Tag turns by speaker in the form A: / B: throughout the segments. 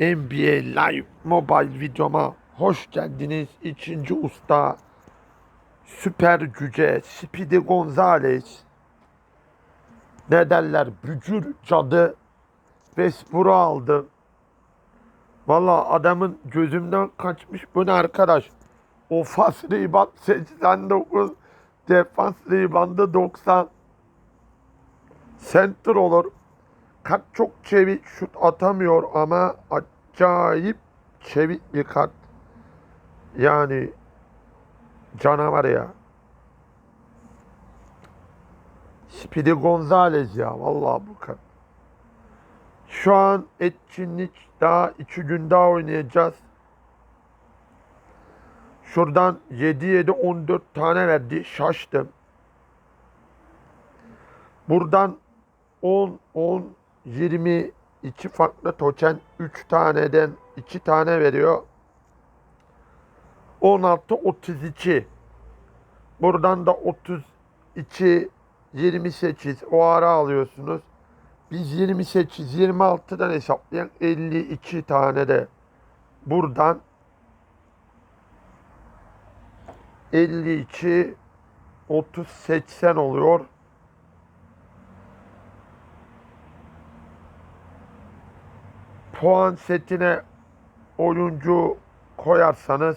A: NBA Live Mobile videoma hoş geldiniz. İkinci usta süper güce Speedy Gonzales ne derler bücür cadı Vesbur'u aldı. Valla adamın gözümden kaçmış bu ne arkadaş. Ofans rebound 89 defans reboundı 90 center olur. Kart çok çevik şut atamıyor ama acayip çevik bir kart. Yani canavar ya. Speedy Gonzalez ya vallahi bu kart. Şu an etkinlik daha iki gün daha oynayacağız. Şuradan 7-7-14 tane verdi. Şaştım. Buradan 10, 10, 20 iki farklı token 3 taneden 2 tane veriyor. 16, 32. Buradan da 32, 28 o ara alıyorsunuz. Biz 28, 26'dan hesaplayan 52 tane de buradan 52, 30, 80 oluyor. Puan setine oyuncu koyarsanız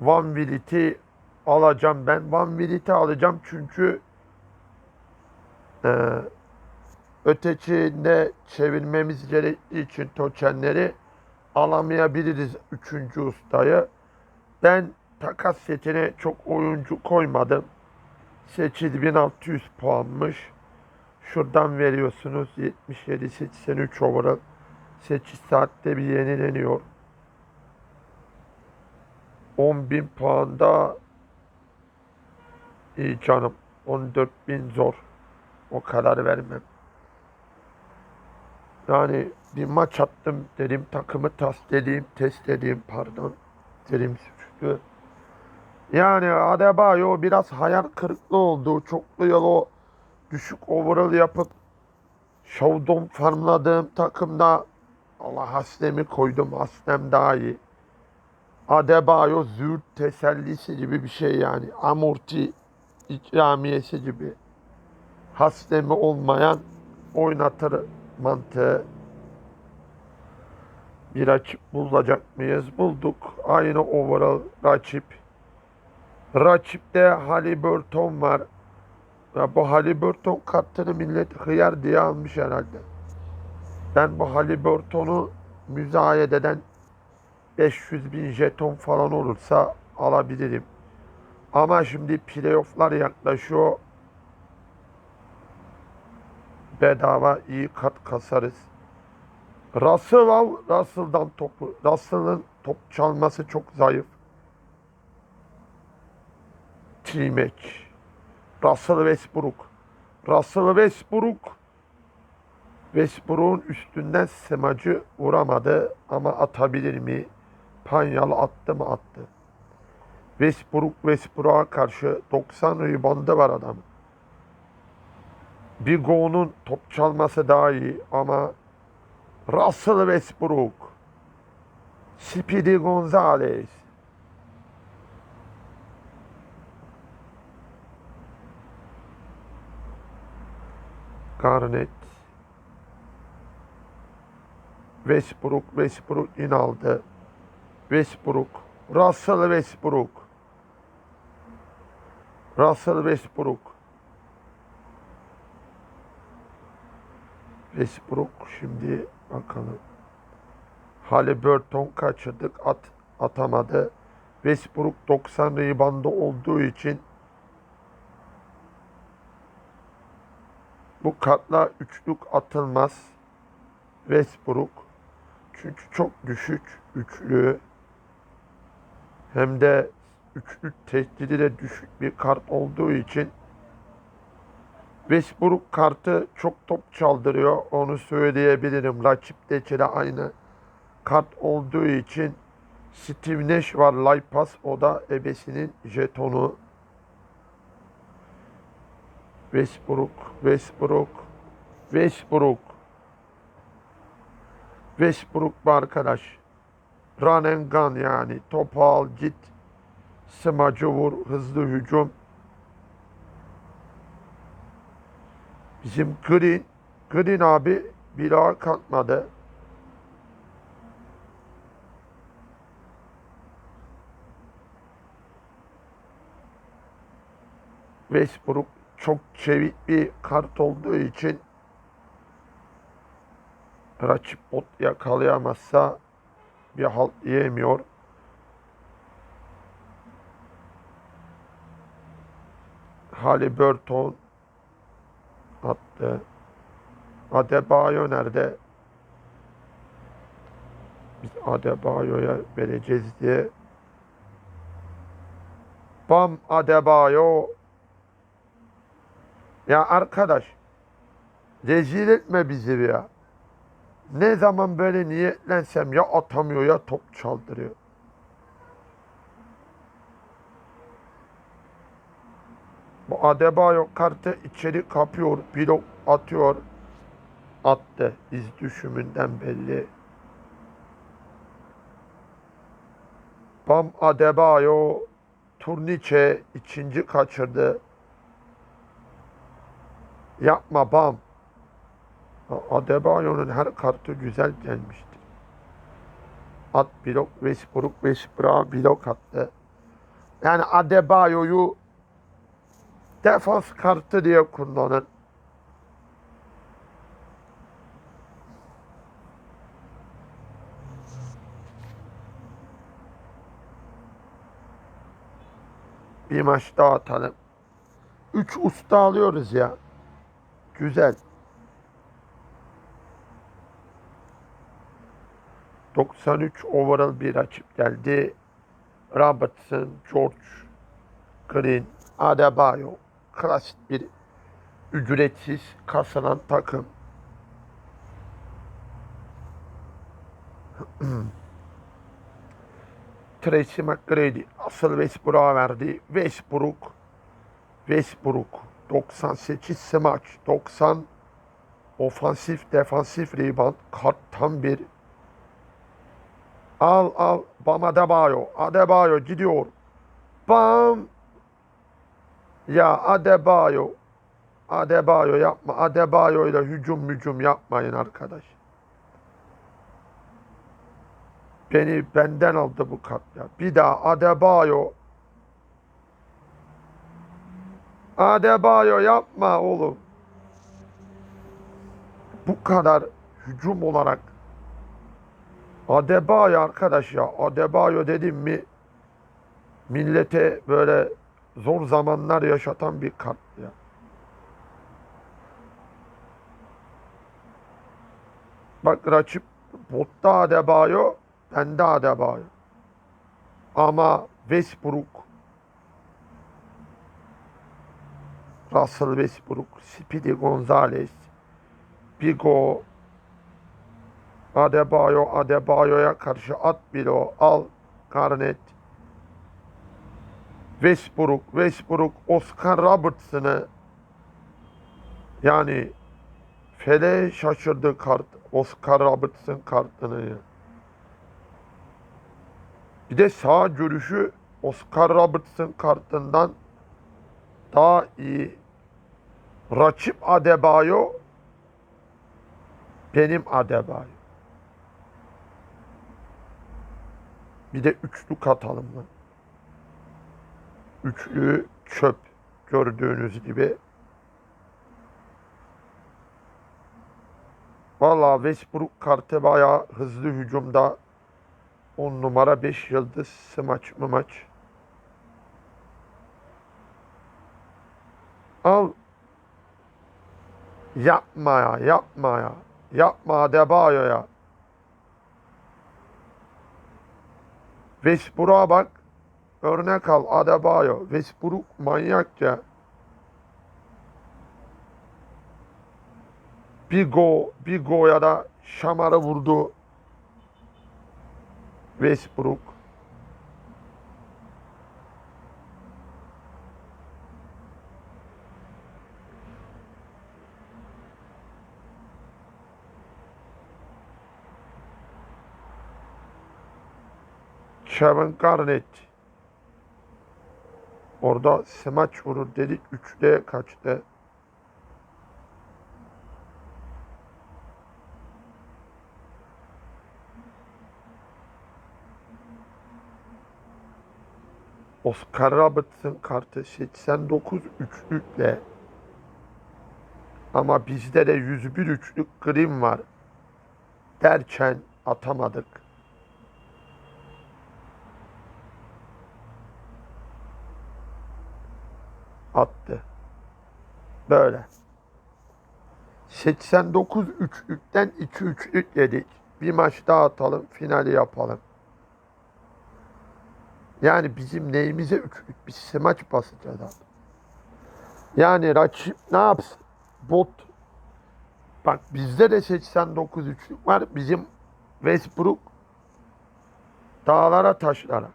A: Van Vliet'i alacağım ben. Van Vliet'i alacağım çünkü e, ötekinde çevirmemiz gerektiği için tokenleri alamayabiliriz üçüncü ustayı. Ben takas setine çok oyuncu koymadım. 8600 puanmış. Şuradan veriyorsunuz 77-83 overall. 8 saatte bir yenileniyor. 10.000 puanda iyi canım. 14.000 zor. O kadar vermem. Yani bir maç attım dedim takımı tas dediğim test dediğim pardon dedim suçlu. Yani Adebayo biraz hayal kırıklığı oldu. Çoklu yol o düşük overall yapıp Showdown farmladığım takımda Allah Haslem'i koydum. Haslem daha iyi. Adebayo züğürt tesellisi gibi bir şey yani. Amorti ikramiyesi gibi. Haslemi olmayan oynatır mantığı. Bir rakip bulacak mıyız? Bulduk. Aynı overall rakip. Rakipte Haliburton var. Ya bu Haliburton kartını millet hıyar diye almış herhalde. Ben bu Haliburton'u müzayededen 500 bin jeton falan olursa alabilirim. Ama şimdi playofflar yaklaşıyor. Bedava iyi kat kasarız. Russell al, Russell'dan topu. Russell'ın top çalması çok zayıf. T-Mac. Russell Westbrook. Russell Westbrook Westbrook'un üstünden semacı vuramadı ama atabilir mi? Panyalı attı mı attı. Westbrook Westbrook'a karşı 90 reboundı var adamın. Bigo'nun top çalması daha iyi ama Russell Westbrook, Speedy Gonzalez, Garnett, Westbrook, Westbrook yine aldı. Westbrook, Russell Westbrook. Russell Westbrook. Westbrook şimdi bakalım. Haliburton kaçırdık at, atamadı. Westbrook 90 reboundu olduğu için bu kartla üçlük atılmaz. Westbrook çünkü çok düşük üçlü hem de üçlük tehdidi de düşük bir kart olduğu için Westbrook kartı çok top çaldırıyor. Onu söyleyebilirim. Rakipteki de aynı kart olduğu için Steve Nash var. Laipas. O da ebesinin jetonu. Westbrook, Westbrook, Westbrook. Westbrook bu arkadaş. Run and gun yani. Topu al git. Smacı vur. Hızlı hücum. Bizim Green. Green abi bir daha kalkmadı. Westbrook çok çevik bir kart olduğu için rakip bot yakalayamazsa bir halt yiyemiyor. Haliburton attı. Adebayo nerede? Biz Adebayo'ya vereceğiz diye. Bam Adebayo. Ya arkadaş. Rezil etme bizi ya. Ne zaman böyle niyetlensem ya atamıyor ya top çaldırıyor. Bu Adebayo kartı içeri kapıyor, blok atıyor. Attı. İz düşümünden belli. Bam Adebayo turniçe ikinci kaçırdı. Yapma Bam. Adebayo'nun her kartı güzel gelmişti. At blok, Westbrook, Westbrook blok attı. Yani Adebayo'yu defans kartı diye kullanın. Bir maç daha atalım. Üç usta alıyoruz ya. Güzel. 93 overall bir rakip geldi. Robertson, George, Green, Adebayo. Klasik bir ücretsiz kasanan takım. Tracy McGrady asıl Westbrook'a verdi. Westbrook Westbrook 98 smaç 90 ofansif defansif rebound kart tam bir al al. Bam Adebayo. Adebayo gidiyor. Bam. Ya Adebayo. Adebayo yapma. Adebayo ile hücum hücum yapmayın arkadaş. Beni benden aldı bu kart ya. Bir daha Adebayo. Adebayo yapma oğlum. Bu kadar hücum olarak Adebayo arkadaş ya. Adebayo dedim mi millete böyle zor zamanlar yaşatan bir kart ya. Bak rakip botta Adebayo, bende Adebayo. Ama Westbrook Russell Westbrook, Speedy Gonzalez, Bigo, Adebayo, Adebayo'ya karşı at bilo, al Garnett, Westbrook, Westbrook, Oscar Robertson'ı yani fele şaşırdı kart, Oscar Robertson kartını. Bir de sağ görüşü Oscar Robertson kartından daha iyi. Rakip Adebayo benim Adebayo. Bir de üçlü katalım lan. Üçlü çöp gördüğünüz gibi. Valla Westbrook kartı bayağı hızlı hücumda 10 numara 5 yıldız smaç mı maç. Al. Yapma ya, yapma ya. Yapma Adebayo ya. Westbrook'a bak. Örnek al Adebayo. Westbrook manyak ya. Bir go, bir go'ya da şamarı vurdu. Westbrook. Kevin Garnett. Orada smaç vurur dedik. Üçlüye kaçtı. Oscar Robertson kartı 89 üçlükle ama bizde de 101 üçlük Grim var derken atamadık. Attı. Böyle. 89 üçlükten 2 üçlük yedik. Bir maç daha atalım, finali yapalım. Yani bizim neyimize üçlük bir smaç basacağız abi. Yani rakip ne yapsın? Bot. Bak bizde de 89 üçlük var. Bizim Westbrook dağlara taşlara.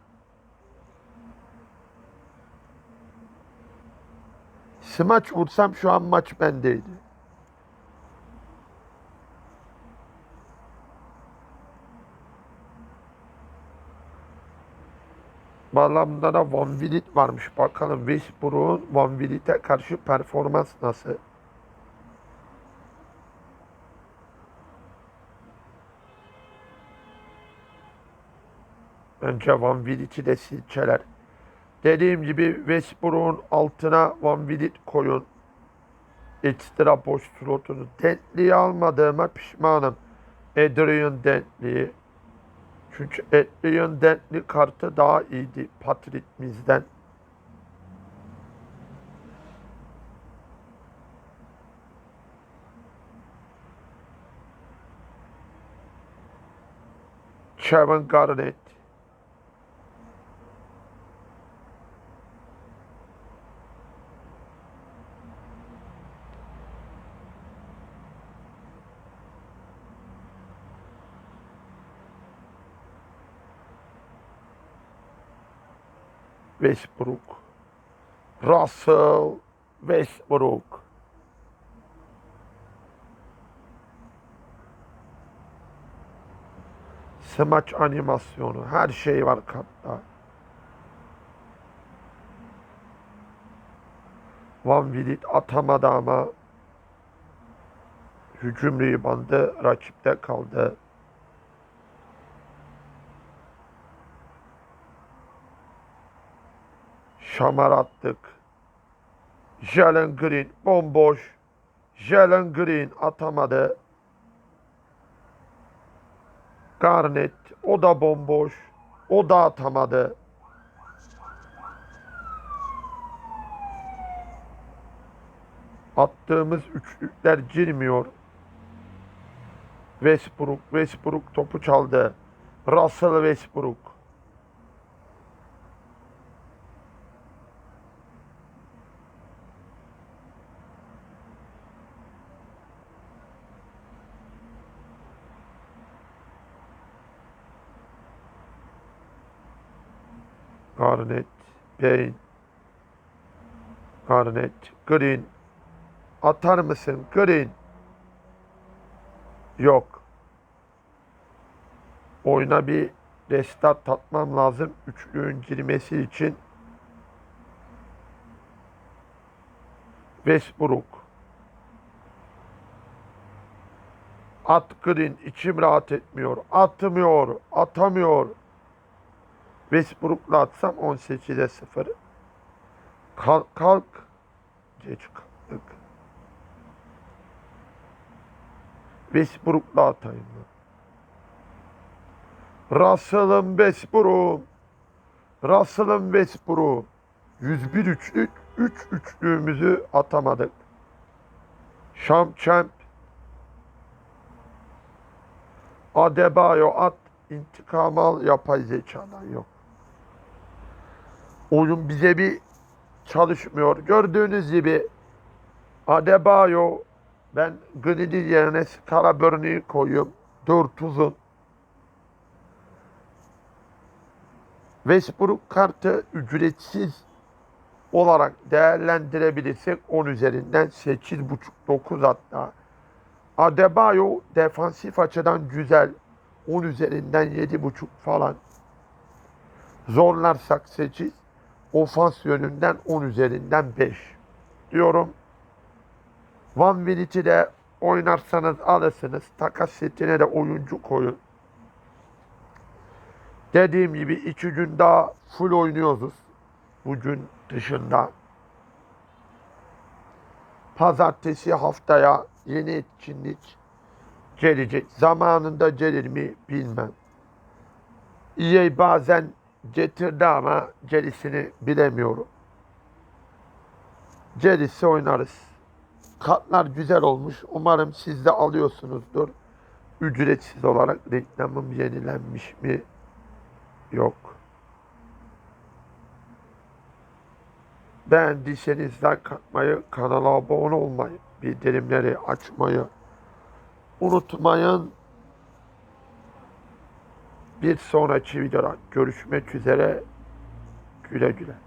A: Smaç vursam şu an maç bendeydi. Bağlamda da Van Vliet varmış. Bakalım Westbrook'un Van Vliet'e karşı performans nasıl? Önce Van Vliet'i de silkeler. Dediğim gibi Westbrook'un altına Van Vliet koyun. Ekstra boş slotunu. Dentli'yi almadığıma pişmanım. Adrian Dentli'yi. Çünkü Adrian Dentli kartı daha iyiydi Patrick'imizden. Kevin Garnett. Westbrook. Russell Westbrook. Smaç animasyonu. Her şey var kartta. Van Vliet atamadı ama hücum ribandı rakipte kaldı. Şamar attık. Jalen Green bomboş. Jalen Green atamadı. Garnett o da bomboş. O da atamadı. Attığımız üçlükler girmiyor. Westbrook, Westbrook topu çaldı. Russell Westbrook. Garnett, Payne, Garnett, Green. Atar mısın Green? Yok. Oyuna bir restart atmam lazım. Üçlüğün girmesi için. Westbrook. At Green. içim rahat etmiyor. Atmıyor. Atamıyor. Westbrook'la atsam 18'e 0. Kalk kalk. Geç kalktık. Westbrook'la atayım ben. Russell'ın Westbrook. Russell'ın Westbrook. 101 üçlük. 3 üçlüğümüzü atamadık. Şam Champ. Adebayo at. İntikam al yapay zekadan yok. Oyun bize bir çalışmıyor. Gördüğünüz gibi Adebayo ben Green'in yerine Scalabrini'yi koyuyorum. 4 uzun. Westbrook kartı ücretsiz olarak değerlendirebilirsek 10 üzerinden 8.5-9 hatta. Adebayo defansif açıdan güzel. 10 üzerinden 7.5 falan. Zorlarsak 8. Ofans yönünden 10 üzerinden 5 diyorum. One Minute'i de oynarsanız alırsınız. Takas setine de oyuncu koyun. Dediğim gibi iki gün daha full oynuyoruz. Bugün dışında. Pazartesi haftaya yeni etkinlik gelecek. Zamanında gelir mi bilmem. EA bazen getirdi ama gerisini bilemiyorum. Gerisi oynarız. Katlar güzel olmuş. Umarım siz de alıyorsunuzdur. Ücretsiz olarak reklamım yenilenmiş mi? Yok. Beğendiyseniz like atmayı, kanala abone olmayı, bildirimleri açmayı unutmayın. Bir sonraki videoda görüşmek üzere. Güle güle.